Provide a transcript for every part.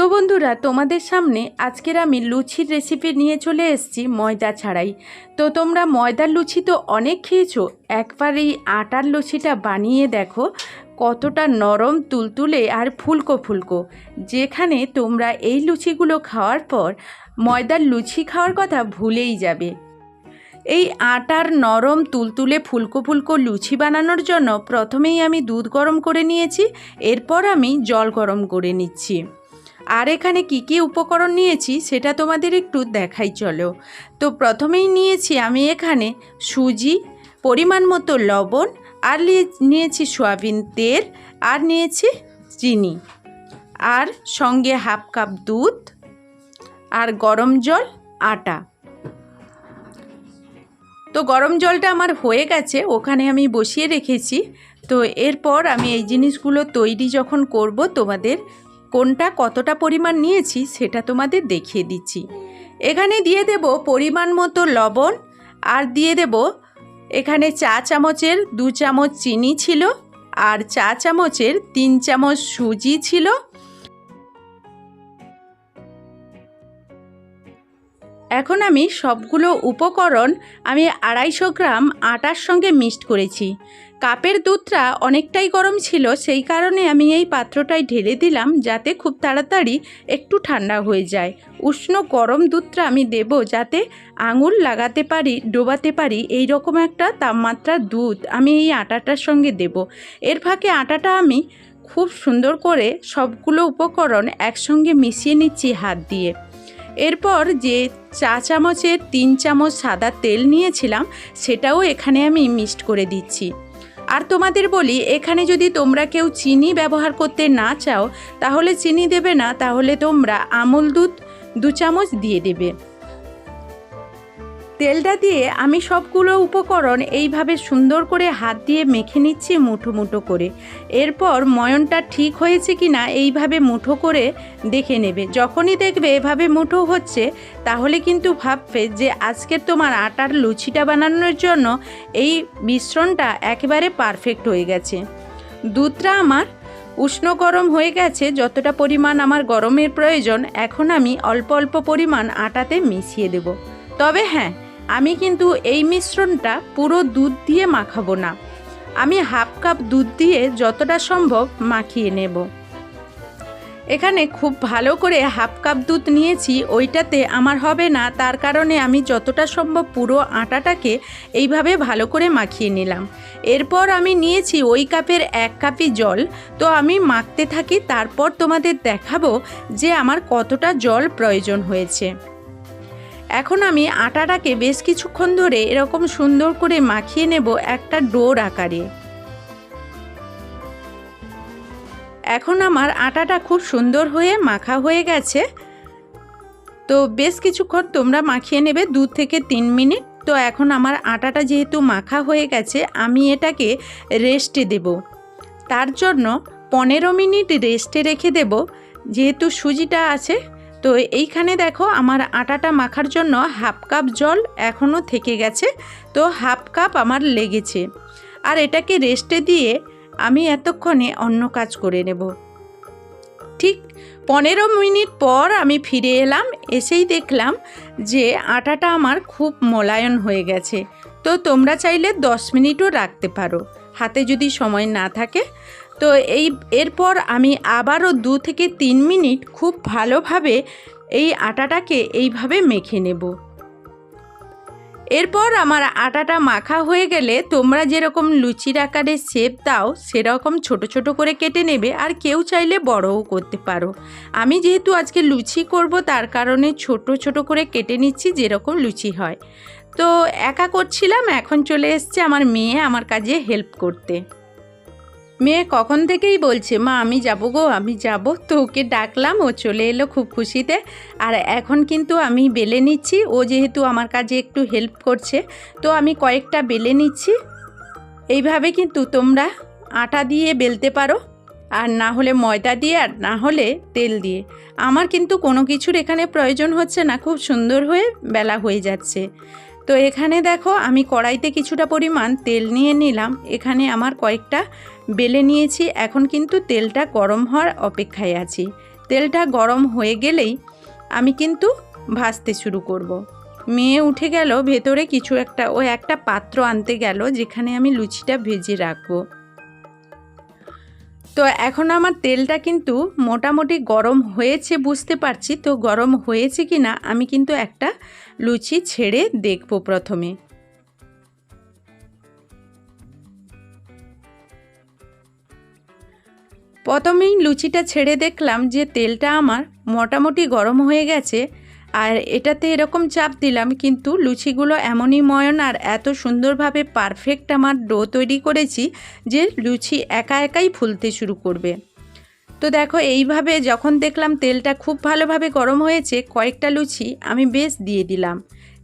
তো বন্ধুরা, তোমাদের সামনে আজকের আমি লুচির রেসিপি নিয়ে চলে এসেছি ময়দা ছাড়াই। তো তোমরা ময়দার লুচি তো অনেক খেয়েছো, একবার এই আটার লুচিটা বানিয়ে দেখো, কতটা নরম, তুলতুলে আর ফুলকো ফুলকো। যেখানে তোমরা এই লুচিগুলো খাওয়ার পর ময়দার লুচি খাওয়ার কথা ভুলেই যাবে। এই আটার নরম, তুলতুলে, ফুলকো ফুলকো লুচি বানানোর জন্য প্রথমেই আমি দুধ গরম করে নিয়েছি, এরপর আমি জল গরম করে নিচ্ছি। আর এখানে কি কি উপকরণ নিয়েছি সেটা তোমাদের একটু দেখাই, চলো। তো প্রথমেই নিয়েছি আমি এখানে সুজি, পরিমাণ মতো লবণ, আর নিয়েছি সয়াবিন তেল, আর নিয়েছি চিনি। আর সঙ্গে হাফ কাপ দুধ, আর গরম জল, আটা। তো গরম জলটা আমার হয়ে গেছে, ওখানে আমি বসিয়ে রেখেছি। তো এরপর আমি এই জিনিসগুলো তৈরি যখন করব তোমাদের কোনটা কতটা পরিমাণ নিয়েছি সেটা তোমাদের দেখিয়ে দিচ্ছি। এখানে দিয়ে দেব পরিমাণ মতো লবণ, আর দিয়ে দেব এখানে চা চামচের দু চামচ চিনি ছিল, আর চা চামচের তিন চামচ সুজি ছিল এখন আমি সবগুলো উপকরণ আমি আড়াইশো গ্রাম আটার সঙ্গে মিক্সড করেছি। কাপের দুধটা অনেকটাই গরম ছিল, সেই কারণে আমি এই পাত্রটায় ঢেলে দিলাম যাতে খুব তাড়াতাড়ি একটু ঠান্ডা হয়ে যায়। উষ্ণ গরম দুধটা আমি দেব যাতে আঙুল লাগাতে পারি, ডোবাতে পারি এই রকম একটা তাপমাত্রার দুধ আমি এই আটাটার সঙ্গে দেব। এর ফাঁকে আটাটা আমি খুব সুন্দর করে সবগুলো উপকরণ একসঙ্গে মিশিয়ে নিচ্ছি হাত দিয়ে। এরপর যে চা চামচের তিন চামচ সাদা তেল নিয়েছিলাম, সেটাও এখানে আমি মিক্সড করে দিচ্ছি। আর তোমাদের বলি, এখানে যদি তোমরা কেউ চিনি ব্যবহার করতে না চাও, তাহলে চিনি দেবে না, তাহলে তোমরা আমুল দুধ দু চামচ দিয়ে দেবে। তেলটা দিয়ে আমি সবগুলো উপকরণ এইভাবে সুন্দর করে হাত দিয়ে মেখে নিচ্ছি মুঠো মুঠো করে। এরপর ময়নটা ঠিক হয়েছে কি না এইভাবে মুঠো করে দেখে নেবে। যখনই দেখবে এভাবে মুঠো হচ্ছে, তাহলে কিন্তু ভাববে যে আজকের তোমার আটার লুচিটা বানানোর জন্য এই মিশ্রণটা একেবারে পারফেক্ট হয়ে গেছে। দুধটা আমার উষ্ণ গরম হয়ে গেছে, যতটা পরিমাণ আমার গরমের প্রয়োজন, এখন আমি অল্প অল্প পরিমাণ আটাতে মিশিয়ে দেব। তবে হ্যাঁ আমি কিন্তু এই মিশ্রণটা পুরো দুধ দিয়ে মাখাবো না। আমি হাফ কাপ দুধ দিয়ে যতটা সম্ভব মাখিয়ে নেব। এখানে খুব ভালো করে হাফ কাপ দুধ নিয়েছি, ওইটাতে আমার হবে না, তার কারণে আমি যতটা সম্ভব পুরো আটাটাকে এইভাবে ভালো করে মাখিয়ে নিলাম। এরপর আমি নিয়েছি ওই কাপের এক কাপই জল। তো আমি মাখতে থাকি, তারপর তোমাদের দেখাবো যে আমার কতটা জল প্রয়োজন হয়েছে। এখন আমি আটাটাকে বেশ কিছুক্ষণ ধরে এরকম সুন্দর করে মাখিয়ে নেব একটা ডোর আকারে। এখন আমার আটাটা খুব সুন্দর হয়ে মাখা হয়ে গেছে। তো বেশ কিছুক্ষণ তোমরা মাখিয়ে নেবে দু থেকে তিন মিনিট। তো এখন আমার আটাটা যেহেতু মাখা হয়ে গেছে, আমি এটাকে রেস্টে দেব। তার জন্য পনেরো মিনিট রেস্টে রেখে দেব। যেহেতু সুজিটা আছে তো এইখানে দেখো আমার আটাটা মাখার জন্য হাফ কাপ জল এখনও থেকে গেছে, তো হাফ কাপ আমার লেগেছে। আর এটাকে রেস্টে দিয়ে আমি এতক্ষণে অন্য কাজ করে নেব। ঠিক পনেরো মিনিট পর আমি ফিরে এলাম, এসেই দেখলাম যে আটাটা আমার খুব মোলায়ন হয়ে গেছে। তো তোমরা চাইলে দশ মিনিটও রাখতে পারো। হাতে যদি সময় না থাকে তো এই, এরপর আমি আবারও দু থেকে তিন মিনিট খুব ভালোভাবে এই আটাটাকে এইভাবে মেখে নেব। এরপর আমার আটাটা মাখা হয়ে গেলে তোমরা যেরকম লুচির আকারে শেপ দাও, সেরকম ছোট ছোট করে কেটে নেবে আর কেউ চাইলে বড়ও করতে পারো। আমি যেহেতু আজকে লুচি করব, তার কারণে ছোট ছোট করে কেটে নিচ্ছি যেরকম লুচি হয়। তো একা করছিলাম, এখন চলে এসছে আমার মেয়ে আমার কাজে হেল্প করতে। মেয়ে কখন থেকেই বলছে, মা, আমি যাব গো, আমি যাব। তো ওকে ডাকলাম, ও চলে এলো খুব খুশিতে। আর এখন কিন্তু আমি বেলে নিচ্ছি, ও যেহেতু আমার কাজে একটু হেল্প করছে, তো আমি কয়েকটা বেলে নিচ্ছি। এইভাবে কিন্তু তোমরা আটা দিয়ে বেলতে পারো, আর না হলে ময়দা দিয়ে, আর না হলে তেল দিয়ে। আমার কিন্তু কোনো কিছুর এখানে প্রয়োজন হচ্ছে না, খুব সুন্দর হয়ে বেলা হয়ে যাচ্ছে। তো এখানে দেখো আমি কড়াইতে কিছুটা পরিমাণ তেল নিয়ে নিলাম। এখানে আমার কয়েকটা বেলে নিয়েছি। এখন কিন্তু তেলটা গরম হওয়ার অপেক্ষায় আছি। তেলটা গরম হয়ে গেলেই আমি কিন্তু ভাজতে শুরু করব। মেয়ে উঠে গেল, ভেতরে কিছু একটা, ও একটা পাত্র আনতে গেল, যেখানে আমি লুচিটা ভেজে রাখব। তো এখন আমার তেলটা কিন্তু মোটামুটি গরম হয়েছে, বুঝতে পারছি। তো গরম হয়েছে কি না আমি কিন্তু একটা লুচি ছেড়ে দেখব প্রথমে। প্রথমেই লুচিটা ছেড়ে দেখলাম যে তেলটা আমার মোটামুটি গরম হয়ে গেছে। আর এটাতে এরকম চাপ দিলাম, কিন্তু লুচিগুলো এমনই ময়ন আর এত সুন্দরভাবে পারফেক্ট আমার ডো তৈরি করেছি যে লুচি একা একাই ফুলতে শুরু করবে। তো দেখো, এইভাবে যখন দেখলাম তেলটা খুব ভালোভাবে গরম হয়েছে, কয়েকটা লুচি আমি বেশ দিয়ে দিলাম।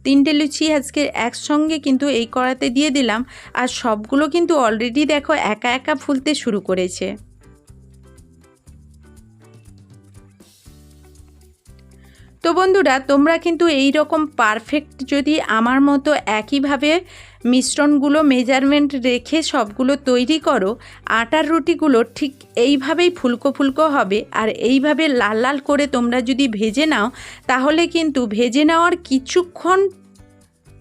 তিনটে লুচি আজকে একসঙ্গে কিন্তু এই কড়াতে দিয়ে দিলাম, আর সবগুলো কিন্তু অলরেডি দেখো একা একা ফুলতে শুরু করেছে। তো বন্ধুরা, তোমরা কিন্তু এই রকম পারফেক্ট যদি আমার মতো একইভাবে মিশ্রণগুলো মেজারমেন্ট রেখে সবগুলো তৈরি করো, আটার রুটিগুলো ঠিক এইভাবেই ফুলকো ফুলকো হবে। আর এইভাবে লাল লাল করে তোমরা যদি ভেজে নাও, তাহলে কিন্তু ভেজে নেওয়ার কিছুক্ষণ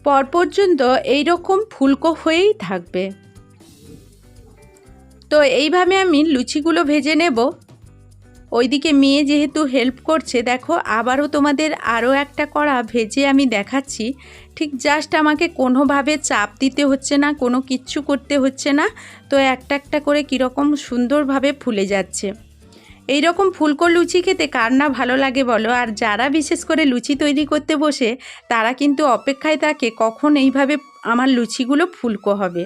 পর পর্যন্ত এই রকম ফুলকো হয়েই থাকবে। তো এইভাবে আমি লুচিগুলো ভেজে নেব। ওইদিকে মেয়ে যেহেতু হেল্প করছে, দেখো আবারও তোমাদের আরও একটা কড়া ভেজে আমি দেখাচ্ছি। ঠিক জাস্ট আমাকে কোনোভাবে চাপ দিতে হচ্ছে না, কোনো কিচ্ছু করতে হচ্ছে না। তো একটা একটা করে কীরকম সুন্দরভাবে ফুলে যাচ্ছে। এই রকম ফুলকো লুচি খেতে কার না ভালো লাগে বলো? আর যারা বিশেষ করে লুচি তৈরি করতে বসে, তারা কিন্তু অপেক্ষায় থাকে কখন এইভাবে আমার লুচিগুলো ফুলকো হবে।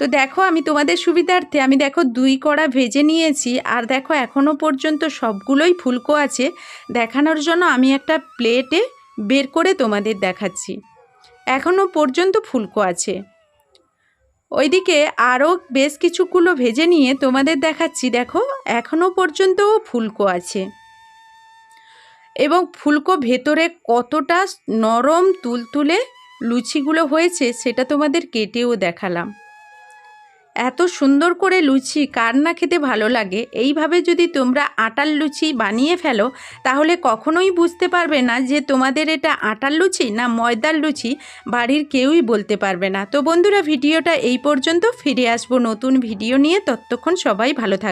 তো দেখো আমি তোমাদের সুবিধার্থে আমি দেখো দুই কড়া ভেজে নিয়েছি আর দেখো এখনও পর্যন্ত সবগুলোই ফুলকো আছে। দেখানোর জন্য আমি একটা প্লেটে বের করে তোমাদের দেখাচ্ছি। এখনও পর্যন্ত ফুলকো আছে। ওইদিকে আরও বেশ কিছুগুলো ভেজে নিয়ে তোমাদের দেখাচ্ছি। দেখো এখনও পর্যন্তও ফুলকো আছে। এবং ফুলকো ভেতরে কতটা নরম তুলতুলে লুচিগুলো হয়েছে সেটা তোমাদের কেটেও দেখালাম। এত সুন্দর করে লুচি কার না খেতে ভালো লাগে? এইভাবে যদি তোমরা আটার লুচি বানিয়ে ফেলো, তাহলে কখনোই বুঝতে পারবে না যে তোমাদের এটা আটার লুচি না ময়দার লুচি, বাড়ির কেউই বলতে পারবে না। তো বন্ধুরা, ভিডিওটা এই পর্যন্ত। ফিরে আসব নতুন ভিডিও নিয়ে। ততক্ষণ সবাই ভালো থাকবে